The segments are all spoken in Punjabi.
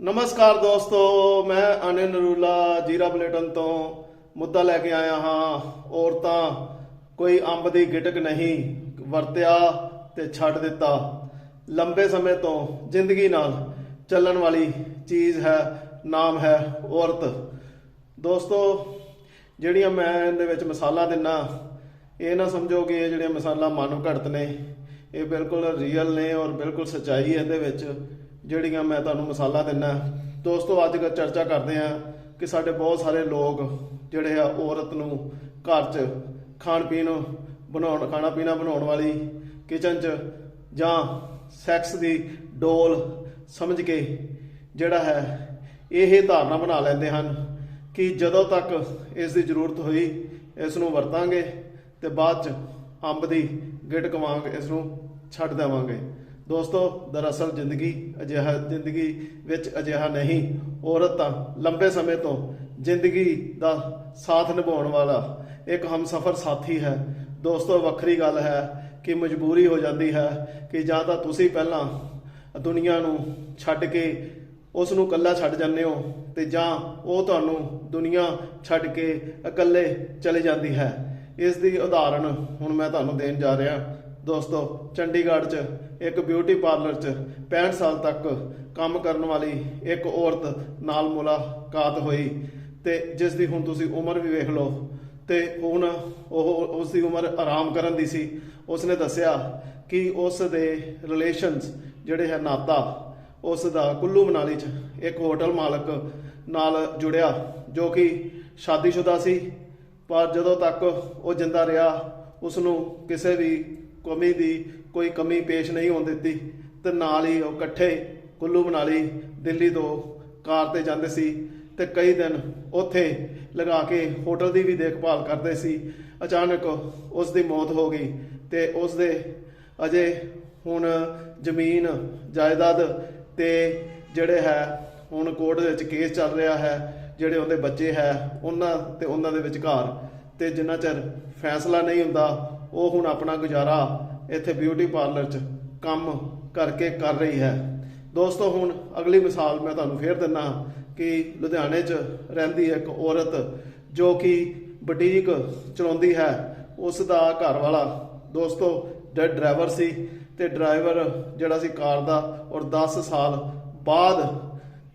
ਨਮਸਕਾਰ ਦੋਸਤੋ, ਮੈਂ ਅਨਿਲ ਨਰੂਲਾ, ਜੀਰਾ ਬੁਲੇਟਿਨ ਤੋਂ ਮੁੱਦਾ ਲੈ ਕੇ ਆਇਆ ਹਾਂ। ਔਰਤਾਂ, ਕੋਈ ਅੰਬ ਦੀ ਗਿਟਕ ਨਹੀਂ ਵਰਤਿਆ ਤੇ ਛੱਡ ਦਿੱਤਾ। ਲੰਬੇ ਸਮੇਂ ਤੋਂ ਜ਼ਿੰਦਗੀ ਨਾਲ ਚੱਲਣ ਵਾਲੀ ਚੀਜ਼ ਹੈ, ਨਾਮ ਹੈ ਔਰਤ। ਦੋਸਤੋ, ਜਿਹੜੀਆਂ ਮੈਂ ਇਹਦੇ ਵਿੱਚ ਮਸਾਲਾ ਦਿੰਨਾ, ਇਹ ਨਾ ਸਮਝੋ ਕਿ ਇਹ ਜਿਹੜੀਆਂ ਮਸਾਲਾ ਮਾਨਵ ਘੜਤ ਨੇ, ਇਹ ਬਿਲਕੁਲ ਰੀਅਲ ਨੇ ਔਰ ਬਿਲਕੁਲ ਸੱਚਾਈ ਹੈ ਇਹਦੇ ਵਿੱਚ। ਜਿਹੜੀਆਂ ਮੈਂ ਤੁਹਾਨੂੰ ਮਸਾਲਾ ਦਿੰਨਾ ਦੋਸਤੋ, ਅੱਜ ਕੱਲ੍ਹ ਚਰਚਾ ਕਰਦੇ ਆ ਕਿ ਸਾਡੇ ਬਹੁਤ ਸਾਰੇ ਲੋਕ ਜਿਹੜੇ ਆ, ਔਰਤ ਨੂੰ ਘਰ 'ਚ ਖਾਣ ਪੀਣ, ਬਣਾਉਣ, ਖਾਣਾ ਪੀਣਾ ਬਣਾਉਣ ਵਾਲੀ ਕਿਚਨ 'ਚ ਜਾਂ ਸੈਕਸ ਦੀ ਡੋਲ ਸਮਝ ਕੇ ਜਿਹੜਾ ਹੈ, ਇਹ ਧਾਰਨਾ ਬਣਾ ਲੈਂਦੇ ਹਨ ਕਿ ਜਦੋਂ ਤੱਕ ਇਸ ਦੀ ਜ਼ਰੂਰਤ ਹੋਈ, ਇਸ ਨੂੰ ਵਰਤਾਂਗੇ ਤੇ ਬਾਅਦ ਚ ਅੰਬ ਦੀ ਗਿਟਕ ਵਾਂਗ ਇਸ ਨੂੰ ਛੱਡ ਦੇਵਾਂਗੇ। ਦੋਸਤੋ, ਦਰਅਸਲ ਜ਼ਿੰਦਗੀ ਅਜਿਹਾ, ਜ਼ਿੰਦਗੀ ਵਿੱਚ ਅਜਿਹਾ ਨਹੀਂ। ਔਰਤ ਤਾਂ ਲੰਬੇ ਸਮੇਂ ਤੋਂ ਜ਼ਿੰਦਗੀ ਦਾ ਸਾਥ ਨਿਭਾਉਣ ਵਾਲਾ ਇੱਕ ਹਮਸਫਰ ਸਾਥੀ ਹੈ। ਦੋਸਤੋ, ਵੱਖਰੀ ਗੱਲ ਹੈ ਕਿ ਮਜਬੂਰੀ ਹੋ ਜਾਂਦੀ ਹੈ ਕਿ ਜਾਂ ਤਾਂ ਤੁਸੀਂ ਪਹਿਲਾਂ ਦੁਨੀਆ ਨੂੰ ਛੱਡ ਕੇ ਉਸ ਨੂੰ ਇਕੱਲਾ ਛੱਡ ਜਾਂਦੇ ਹੋ ਤੇ ਜਾਂ ਉਹ ਤੁਹਾਨੂੰ ਦੁਨੀਆ ਛੱਡ ਕੇ ਇਕੱਲੇ ਚਲੇ ਜਾਂਦੀ ਹੈ। ਇਸ ਦੀ ਉਦਾਹਰਣ ਹੁਣ ਮੈਂ ਤੁਹਾਨੂੰ ਦੇਣ ਜਾ ਰਿਹਾ। ਦੋਸਤੋ, ਚੰਡੀਗੜ੍ਹ 'ਚ, ਇੱਕ ਬਿਊਟੀ ਪਾਰਲਰ 'ਚ 65 ਸਾਲ ਤੱਕ ਕੰਮ ਕਰਨ ਵਾਲੀ ਇੱਕ ਔਰਤ ਨਾਲ ਮੁਲਾਕਾਤ ਹੋਈ ਤੇ ਜਿਸ ਦੀ ਹੁਣ ਤੁਸੀਂ ਉਮਰ ਵੀ ਵੇਖ ਲਓ ਤੇ ਹੁਣ ਉਹ ਉਸ ਦੀ ਉਮਰ ਆਰਾਮ ਕਰਨ ਦੀ ਸੀ, ਉਸਨੇ ਦੱਸਿਆ ਕਿ ਉਸ ਦੇ ਰਿਲੇਸ਼ਨਸ ਜਿਹੜੇ ਹੈ ਨਾਤਾ, ਉਸ ਦਾ ਕੁੱਲੂ ਮਨਾਲੀ 'ਚ ਇੱਕ ਹੋਟਲ ਮਾਲਕ ਨਾਲ ਜੁੜਿਆ ਜੋ ਕਿ ਸ਼ਾਦੀशुदा ਸੀ, ਪਰ ਜਦੋਂ ਤੱਕ ਉਹ ਜਿੰਦਾ ਰਿਹਾ ਉਸ ਨੂੰ ਕਿਸੇ ਵੀ ਕਮੀ ਦੀ ਕੋਈ ਕਮੀ ਪੇਸ਼ ਨਹੀਂ ਹੋਣ ਦਿੱਤੀ, ਤੇ ਨਾਲ ਹੀ ਉਹ ਇਕੱਠੇ ਕੁੱਲੂ ਮਨਾਲੀ, ਦਿੱਲੀ ਤੋਂ ਕਾਰ ਤੇ ਜਾਂਦੇ ਸੀ ਤੇ ਕਈ ਦਿਨ ਉੱਥੇ ਲਗਾ ਕੇ ਹੋਟਲ ਦੀ ਵੀ ਦੇਖਭਾਲ ਕਰਦੇ ਸੀ। ਅਚਾਨਕ ਉਸ ਦੀ ਮੌਤ ਹੋ ਗਈ ਤੇ ਉਸ ਦੇ ਅਜੇ ਹੁਣ ਜ਼ਮੀਨ, ਜਾਇਦਾਦ ਤੇ ਜਿਹੜੇ ਹੈ, ਹੁਣ ਕੋਰਟ ਦੇ ਵਿੱਚ ਕੇਸ ਚੱਲ ਰਿਹਾ ਹੈ, ਜਿਹੜੇ ਉਹਦੇ ਬੱਚੇ ਹੈ, ਉਹਨਾਂ ਤੇ ਉਹਨਾਂ ਦੇ ਵਿਚਕਾਰ ਤੇ ਜਿੰਨਾ ਚਿਰ ਫੈਸਲਾ ਨਹੀਂ ਹੁੰਦਾ ਉਹ ਹੁਣ ਆਪਣਾ ਗੁਜ਼ਾਰਾ ਇੱਥੇ ਬਿਊਟੀ ਪਾਰਲਰ 'ਚ ਕੰਮ ਕਰਕੇ ਕਰ ਰਹੀ ਹੈ। ਦੋਸਤੋ, ਹੁਣ ਅਗਲੀ ਮਿਸਾਲ ਮੈਂ ਤੁਹਾਨੂੰ ਫੇਰ ਦਿੰਨਾ ਕਿ ਲੁਧਿਆਣੇ 'ਚ ਰਹਿੰਦੀ ਇੱਕ ਔਰਤ ਜੋ ਕਿ ਬੁਟੀਕ ਚਲਾਉਂਦੀ ਹੈ, ਉਸ ਦਾ ਘਰ ਵਾਲਾ ਦੋਸਤੋ ਡ- ਡਰਾਈਵਰ ਸੀ ਤੇ ਡਰਾਈਵਰ ਜਿਹੜਾ ਸੀ ਕਾਰ ਦਾ ਔਰ 10 ਸਾਲ ਬਾਅਦ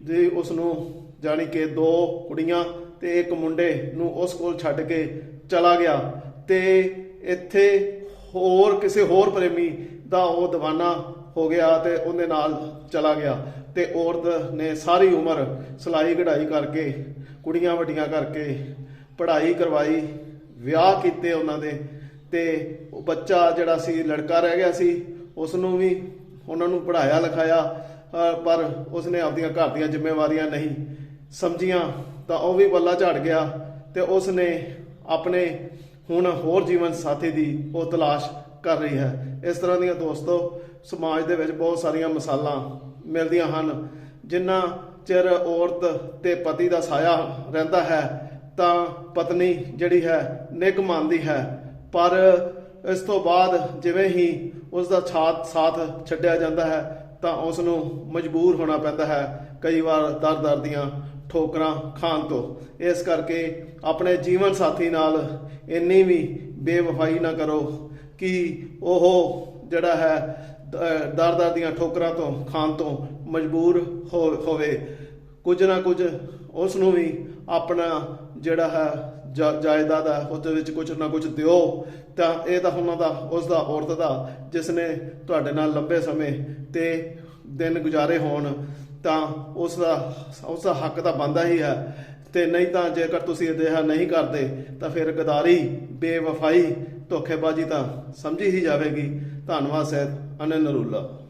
ਜੇ ਉਸ ਨੂੰ ਜਾਣੀ ਕਿ ਦੋ ਕੁੜੀਆਂ ਤੇ ਇੱਕ ਮੁੰਡੇ ਨੂੰ ਉਸ ਕੋਲ ਛੱਡ ਕੇ ਚਲਾ ਗਿਆ ਤੇ ਇੱਥੇ ਹੋਰ ਕਿਸੇ ਹੋਰ ਪ੍ਰੇਮੀ ਦਾ ਉਹ دیਵਾਨਾ ਹੋ ਗਿਆ ਤੇ ਉਹਦੇ ਨਾਲ ਚਲਾ ਗਿਆ ਤੇ ਔਰਤ ਨੇ ਸਾਰੀ ਉਮਰ ਸਿਲਾਈ ਕਢਾਈ ਕਰਕੇ, ਕੁੜੀਆਂ ਵੱਡੀਆਂ ਕਰਕੇ ਪੜ੍ਹਾਈ ਕਰਵਾਈ, ਵਿਆਹ ਕੀਤੇ ਉਹਨਾਂ ਦੇ ਤੇ ਉਹ ਬੱਚਾ ਜਿਹੜਾ ਸੀ, ਲੜਕਾ ਰਹਿ ਗਿਆ ਸੀ ਉਸ ਨੂੰ ਵੀ ਉਹਨਾਂ ਨੂੰ ਪੜ੍ਹਾਇਆ ਲਿਖਾਇਆ ਪਰ ਉਸਨੇ ਆਪਦੀਆਂ ਘਰ ਦੀਆਂ ਜ਼ਿੰਮੇਵਾਰੀਆਂ ਨਹੀਂ ਸਮਝੀਆਂ ਤਾਂ ਉਹ ਵੀ ਬੱਲਾ ਝੜ ਗਿਆ ਤੇ ਉਸਨੇ ਆਪਣੇ ਹੁਣ ਹੋਰ ਜੀਵਨ ਸਾਥੀ ਦੀ ਉਹ ਤਲਾਸ਼ ਕਰ ਰਹੀ ਹੈ। ਇਸ ਤਰ੍ਹਾਂ ਦੀਆਂ ਦੋਸਤੋ, ਸਮਾਜ ਦੇ ਵਿੱਚ ਬਹੁਤ ਸਾਰੀਆਂ ਮਿਸਾਲਾਂ ਮਿਲਦੀਆਂ ਹਨ। ਜਿਨ੍ਹਾਂ ਚਿਰ ਔਰਤ ਤੇ ਪਤੀ ਦਾ ਸਾਇਆ ਰਹਿੰਦਾ ਹੈ, ਤਾਂ ਪਤਨੀ ਜਿਹੜੀ ਹੈ ਨਿੱਘ ਮੰਨਦੀ ਹੈ। ਪਰ ਇਸ ਤੋਂ ਬਾਅਦ ਜਿਵੇਂ ਹੀ ਉਸ ਦਾ ਸਾਥ ਸਾਥ ਛੱਡਿਆ ਜਾਂਦਾ ਹੈ, ਤਾਂ ਉਸ ਨੂੰ ਮਜਬੂਰ ਹੋਣਾ ਪੈਂਦਾ ਹੈ। ਕਈ ਵਾਰ ਦਰ-ਦਰ ਦੀਆਂ ਠੋਕਰਾਂ ਖਾਣ ਤੋਂ। ਇਸ ਕਰਕੇ ਆਪਣੇ ਜੀਵਨ ਸਾਥੀ ਨਾਲ ਇੰਨੀ ਵੀ ਬੇਵਫਾਈ ਨਾ ਕਰੋ ਕਿ ਉਹ ਜਿਹੜਾ ਹੈ ਦਰ-ਦਰ ਦੀਆਂ ਠੋਕਰਾਂ ਤੋਂ, ਖਾਣ ਤੋਂ ਮਜਬੂਰ ਹੋ- ਹੋਵੇ। ਕੁਝ ਨਾ ਕੁਝ ਉਸ ਨੂੰ ਵੀ ਆਪਣਾ ਜਿਹੜਾ ਹੈ, ਜਾ- ਜਾਇਦਾਦ ਹੈ ਉਹਦੇ ਵਿੱਚ ਕੁਝ ਨਾ ਕੁਝ ਦਿਓ। ਤਾਂ ਇਹ ਤਾਂ ਉਹਨਾਂ ਦਾ, ਉਸ ਦਾ, ਔਰਤ ਦਾ ਜਿਸ ਨੇ ਤੁਹਾਡੇ ਨਾਲ ਲੰਬੇ ਸਮੇਂ ਤੇ ਦਿਨ ਗੁਜ਼ਾਰੇ ਹੋਣ ਤਾਂ ਉਸ ਦਾ ਉਸ ਦਾ ਹੱਕ ਤਾਂ ਬੰਦਾ ਹੀ ਹੈ। ਤੇ ਨਹੀਂ ਤਾਂ ਜੇਕਰ ਤੁਸੀਂ ਅਜਿਹਾ ਨਹੀਂ ਕਰਦੇ, ਤਾਂ ਫਿਰ ਗਦਾਰੀ, ਬੇਵਫਾਈ, ਧੋਖੇਬਾਜ਼ੀ ਤਾਂ ਸਮਝੀ ਹੀ ਜਾਵੇਗੀ। ਧੰਨਵਾਦ ਸਹਿਤ ਅਨੰਦ ਨਰੂਲਾ